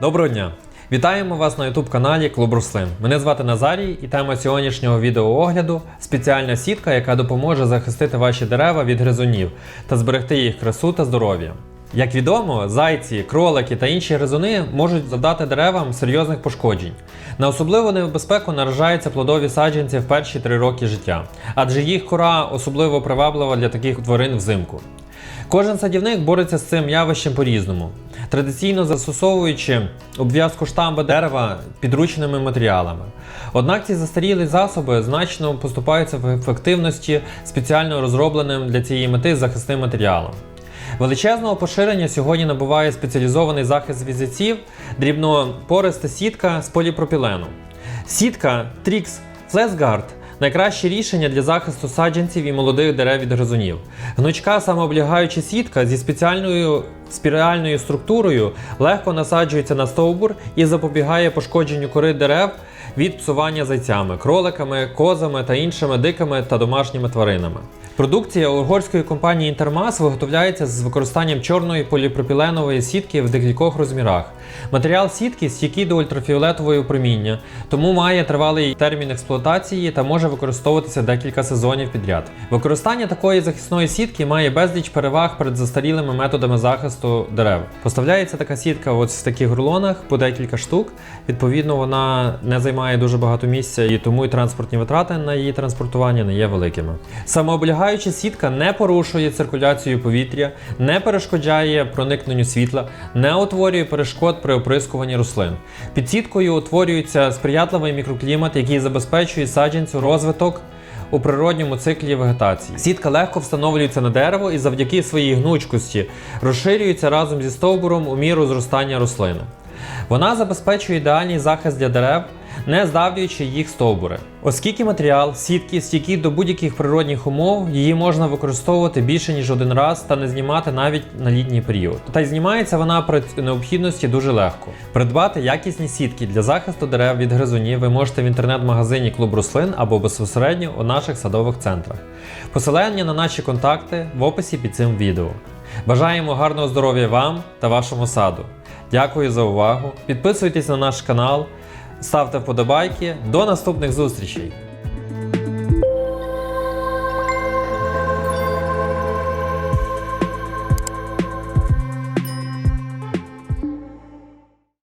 Доброго дня! Вітаємо вас на YouTube каналі Клуб Руслин. Мене звати Назарій і тема сьогоднішнього відеоогляду спеціальна сітка, яка допоможе захистити ваші дерева від гризунів та зберегти їх красу та здоров'я. Як відомо, зайці, кролики та інші гризуни можуть завдати деревам серйозних пошкоджень. На особливу небезпеку наражаються плодові саджанці в перші три роки життя, адже їх кора особливо приваблива для таких тварин взимку. Кожен садівник бореться з цим явищем по-різному, традиційно застосовуючи обв'язку штамба дерева підручними матеріалами. Однак ці застарілі засоби значно поступаються в ефективності спеціально розробленим для цієї мети захисним матеріалом. Величезного поширення сьогодні набуває спеціалізований захист візиців, дрібнопориста сітка з поліпропілену. Сітка Trix FlexGuard – найкраще рішення для захисту саджанців і молодих дерев від гризунів. Гнучка самооблігаюча сітка зі спеціальною спіральною структурою легко насаджується на стовбур і запобігає пошкодженню кори дерев від псування зайцями, кроликами, козами та іншими дикими та домашніми тваринами. Продукція угорської компанії Інтермас виготовляється з використанням чорної поліпропіленової сітки в декількох розмірах. Матеріал сітки стійкий до ультрафіолетового проміння, тому має тривалий термін експлуатації та може використовуватися декілька сезонів підряд. Використання такої захисної сітки має безліч переваг перед застарілими методами захисту дерев. Поставляється така сітка ось в таких рулонах по декілька штук. Відповідно, вона не займає дуже багато місця і тому і транспортні витрати на її транспортування не є великими. Самооблігаюча сітка не порушує циркуляцію повітря, не перешкоджає проникненню світла, не утворює перешкод при оприскуванні рослин. Під сіткою утворюється сприятливий мікроклімат, який забезпечує саджанцю розвиток. У природньому циклі вегетації сітка легко встановлюється на дерево і завдяки своїй гнучкості розширюється разом зі стовбуром у міру зростання рослини. Вона забезпечує ідеальний захист для дерев, не здавлюючи їх стовбури. Оскільки матеріал сітки стійкий до будь-яких природних умов, її можна використовувати більше ніж один раз та не знімати навіть на літній період. Та й знімається вона при необхідності дуже легко. Придбати якісні сітки для захисту дерев від гризунів ви можете в інтернет-магазині Клуб Рослин або безпосередньо у наших садових центрах. Посилання на наші контакти в описі під цим відео. Бажаємо гарного здоров'я вам та вашому саду. Дякую за увагу. Підписуйтесь на наш канал, ставте вподобайки. До наступних зустрічей!